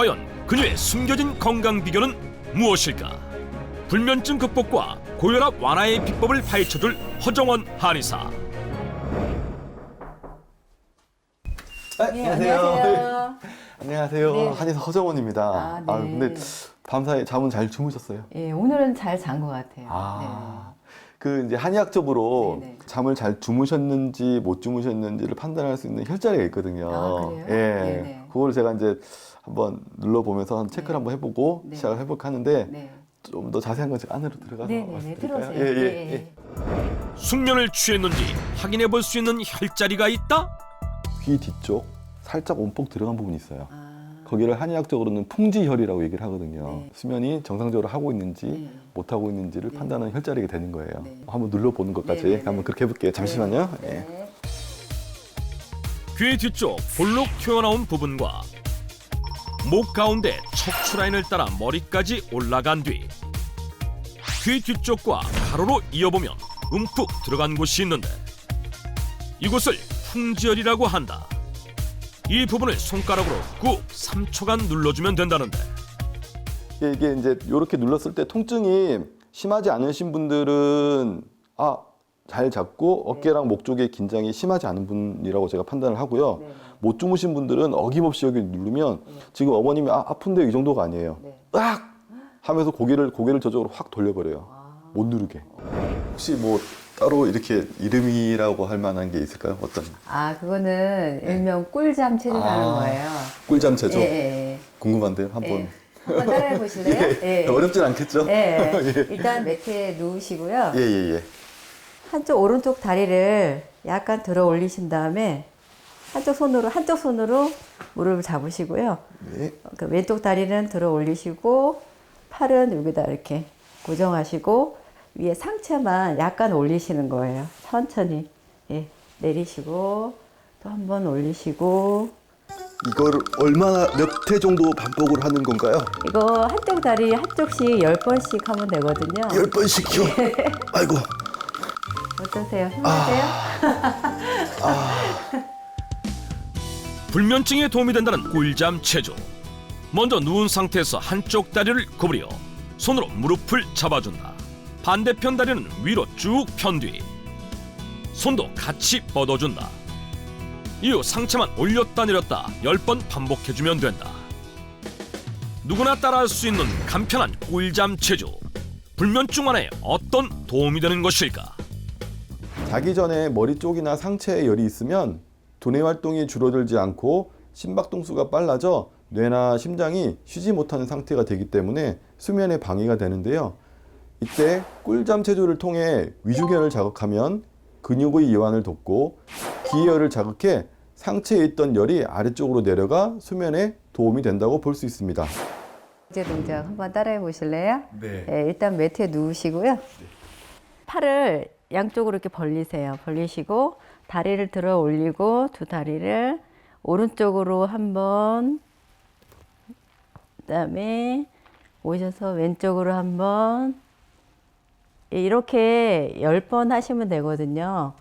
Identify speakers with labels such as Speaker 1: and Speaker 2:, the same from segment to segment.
Speaker 1: 과연 그녀의 숨겨진 건강 비결은 무엇일까? 불면증 극복과 고혈압 완화의 비법을 파헤쳐줄 허정원 한의사.
Speaker 2: 네, 안녕하세요.
Speaker 3: 안녕하세요.
Speaker 2: 네.
Speaker 3: 한의사 허정원입니다.
Speaker 2: 아, 네.
Speaker 3: 근데 밤사이 잠은 잘 주무셨어요?
Speaker 2: 예, 오늘은 잘 잔 것 같아요.
Speaker 3: 아. 그 이제 한의학적으로
Speaker 2: 네, 네.
Speaker 3: 잠을 잘 주무셨는지 못 주무셨는지를 판단할 수 있는 혈자리가 있거든요.
Speaker 2: 아, 그래요?
Speaker 3: 예.
Speaker 2: 네, 네.
Speaker 3: 그걸 제가 이제 한번 눌러보면서 한 체크를
Speaker 2: 네.
Speaker 3: 한번 해보고
Speaker 2: 네.
Speaker 3: 시작을 해볼까 하는데
Speaker 2: 네. 네.
Speaker 3: 좀더 자세한 건 제가 안으로 들어가서
Speaker 2: 네, 네, 네.
Speaker 3: 말씀드릴까요?
Speaker 2: 들어오세요.
Speaker 3: 예, 예,
Speaker 2: 예,
Speaker 3: 예.
Speaker 1: 숙면을 취했는지 확인해 볼 수 있는 혈자리가 있다?
Speaker 3: 귀 뒤쪽 살짝 온폭 들어간 부분이 있어요.
Speaker 2: 아.
Speaker 3: 거기를 한의학적으로는 풍지혈이라고 얘기를 하거든요.
Speaker 2: 네.
Speaker 3: 수면이 정상적으로 하고 있는지
Speaker 2: 네.
Speaker 3: 못 하고 있는지를
Speaker 2: 네.
Speaker 3: 판단하는 혈자리가 되는 거예요.
Speaker 2: 네.
Speaker 3: 한번 눌러보는 것까지
Speaker 2: 네, 네, 네.
Speaker 3: 한번 그렇게 해볼게요. 잠시만요. 예.
Speaker 2: 네.
Speaker 1: 귀 뒤쪽 볼록 튀어나온 부분과 목 가운데 척추 라인을 따라 머리까지 올라간 뒤 귀 뒤쪽과 가로로 이어보면 움푹 들어간 곳이 있는데 이곳을 풍지혈이라고 한다. 이 부분을 손가락으로 꾹 3초간 눌러주면 된다는데
Speaker 3: 이게- 이제 이렇게 눌렀을 때 통증이 심하지 않으신 분들은 아, 잘 잡고 어깨랑 목 쪽에 긴장이 심하지 않은 분이라고 제가 판단을 하고요.
Speaker 2: 네.
Speaker 3: 못 주무신 분들은 어김없이 여기 누르면 지금 어머님이 아, 아픈데 이 정도가 아니에요.
Speaker 2: 네.
Speaker 3: 으악! 하면서 고개를 고개를 저쪽으로 확 돌려버려요. 못 누르게. 혹시 뭐 따로 이렇게 이름이라고 할 만한 게 있을까요? 어떤
Speaker 2: 아, 그거는 일명 꿀잠 체조라는
Speaker 3: 아,
Speaker 2: 거예요.
Speaker 3: 꿀잠 체조
Speaker 2: 예, 예,
Speaker 3: 궁금한데요.
Speaker 2: 예.
Speaker 3: 한번
Speaker 2: 예. 한번 따라해 보실래요?
Speaker 3: 예, 어렵진 않겠죠?
Speaker 2: 예.
Speaker 3: 예.
Speaker 2: 일단 매트에 누우시고요.
Speaker 3: 예, 예, 예.
Speaker 2: 한쪽 오른쪽 다리를 약간 들어 올리신 다음에 한쪽 손으로 한쪽 손으로 무릎을 잡으시고요.
Speaker 3: 네.
Speaker 2: 그 왼쪽 다리는 들어 올리시고 팔은 여기다 이렇게 고정하시고 위에 상체만 약간 올리시는 거예요. 천천히 예, 내리시고 또 한 번 올리시고
Speaker 3: 이걸 얼마나 몇 회 정도 반복을 하는 건가요?
Speaker 2: 이거 한쪽 다리 한쪽씩 열 번씩 하면 되거든요.
Speaker 3: 열 번씩요. 아이고.
Speaker 2: 어떠세요? 힘드세요?
Speaker 1: 불면증에 도움이 된다는 꿀잠 체조. 먼저 누운 상태에서 한쪽 다리를 구부려 손으로 무릎을 잡아준다. 반대편 다리는 위로 쭉 편 뒤 손도 같이 뻗어준다. 이후 상체만 올렸다 내렸다 열 번 반복해주면 된다. 누구나 따라할 수 있는 간편한 꿀잠 체조. 불면증 완화에 어떤 도움이 되는 것일까?
Speaker 3: 자기 전에 머리 쪽이나 상체에 열이 있으면 두뇌 활동이 줄어들지 않고 심박동수가 빨라져 뇌나 심장이 쉬지 못하는 상태가 되기 때문에 수면에 방해가 되는데요. 이때 꿀잠 체조를 통해 위중혈을 자극하면 근육의 이완을 돕고 기혈을 자극해 상체에 있던 열이 아래쪽으로 내려가 수면에 도움이 된다고 볼 수 있습니다.
Speaker 2: 이제 동작 한번 따라해 보실래요?
Speaker 3: 네.
Speaker 2: 예, 일단 매트에 누우시고요. 팔을 양쪽으로 이렇게 벌리세요. 벌리시고 다리를 들어 올리고 두 다리를 오른쪽으로 한번 그다음에 오셔서 왼쪽으로 한번 예, 이렇게 열번 하시면 되거든요.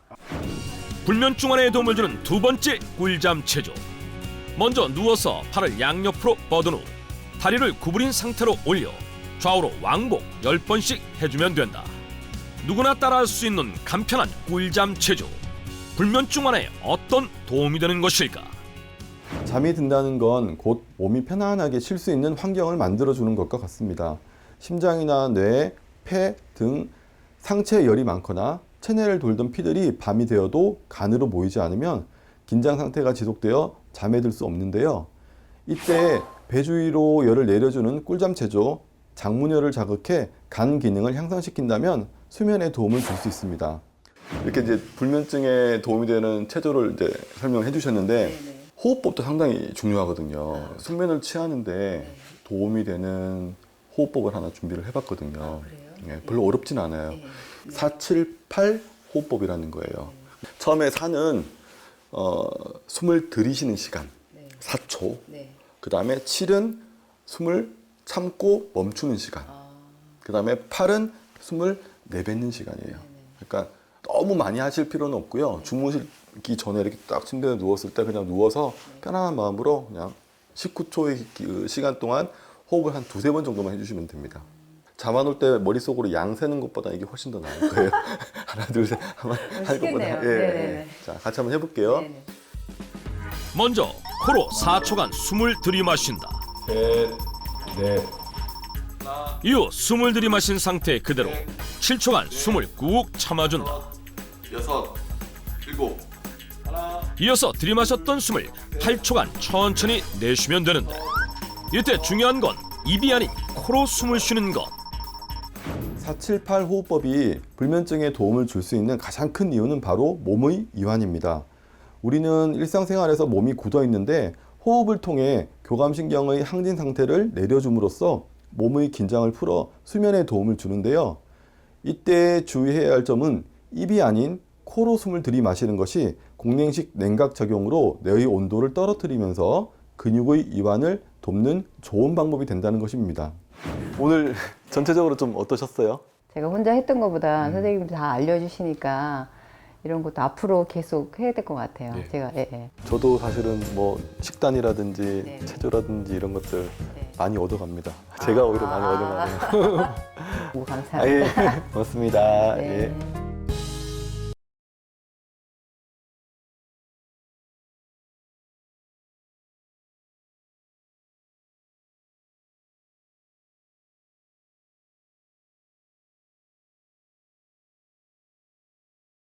Speaker 1: 불면증 완화에 도움을 주는 두 번째 꿀잠 체조. 먼저 누워서 팔을 양옆으로 뻗은 후 다리를 구부린 상태로 올려 좌우로 왕복 10번씩 해주면 된다. 누구나 따라할 수 있는 간편한 꿀잠 체조. 불면증 완화에 어떤 도움이 되는 것일까?
Speaker 3: 잠이 든다는 건 곧 몸이 편안하게 쉴 수 있는 환경을 만들어 주는 것과 같습니다. 심장이나 뇌, 폐 등 상체에 열이 많거나 체내를 돌던 피들이 밤이 되어도 간으로 모이지 않으면 긴장 상태가 지속되어 잠에 들 수 없는데요. 이때 배 주위로 열을 내려주는 꿀잠 체조, 장문혈을 자극해 간 기능을 향상시킨다면 수면에 도움을 줄 수 있습니다. 이렇게 이제 불면증에 도움이 되는 체조를 이제 설명해 주셨는데 호흡법도 상당히 중요하거든요. 숙면을 취하는데 도움이 되는 호흡법을 하나 준비를 해봤거든요. 예, 별로 어렵진 않아요. 478 호흡법이라는 거예요. 처음에 4는 어, 숨을 들이쉬는 시간, 4초. 그 다음에 7은 숨을 참고 멈추는 시간. 그 다음에 8은 숨을 내뱉는 시간이에요. 그러니까 너무 많이 하실 필요는 없고요. 주무시기 전에 이렇게 딱 침대에 누웠을 때 그냥 누워서 편안한 마음으로 그냥 19초의 그 시간 동안 호흡을 한 두세 번 정도만 해주시면 됩니다. 잠안올때 머릿속으로 양 세는 것보다 이게 훨씬 더 나을 거예요. 하나, 둘, 셋. 한번 할
Speaker 2: 쉽겠네요.
Speaker 3: 것보다. 예,
Speaker 2: 네네네.
Speaker 3: 예. 자, 같이 한번 해볼게요.
Speaker 2: 네네.
Speaker 1: 먼저 코로 4초간 숨을 들이마신다.
Speaker 3: 셋, 넷,
Speaker 1: 이후 숨을 들이마신 상태 그대로 7초간 숨을 꾹 참아준다.
Speaker 3: 여섯, 일곱,
Speaker 1: 이어서 들이마셨던 숨을 8초간 천천히 내쉬면 되는데 이때 중요한 건 입이 아닌 코로 숨을 쉬는 것.
Speaker 3: 478 호흡법이 불면증에 도움을 줄 수 있는 가장 큰 이유는 바로 몸의 이완입니다. 우리는 일상생활에서 몸이 굳어 있는데 호흡을 통해 교감신경의 항진 상태를 내려줌으로써 몸의 긴장을 풀어 수면에 도움을 주는데요. 이때 주의해야 할 점은 입이 아닌 코로 숨을 들이마시는 것이 공냉식 냉각 작용으로 뇌의 온도를 떨어뜨리면서 근육의 이완을 돕는 좋은 방법이 된다는 것입니다. 오늘 전체적으로 좀 어떠셨어요?
Speaker 2: 제가 혼자 했던 것보다
Speaker 3: 음.
Speaker 2: 선생님이 다 알려주시니까 이런 것도 앞으로 계속 해야 될 것 같아요.
Speaker 3: 예.
Speaker 2: 제가 예, 예.
Speaker 3: 저도 사실은 뭐 식단이라든지
Speaker 2: 네.
Speaker 3: 체조라든지 이런 것들
Speaker 2: 네.
Speaker 3: 많이 얻어갑니다. 제가 오히려 많이 얻어가네요.
Speaker 2: 너무
Speaker 3: 아,
Speaker 2: 감사합니다.
Speaker 3: 예. 고맙습니다.
Speaker 2: 네.
Speaker 3: 예.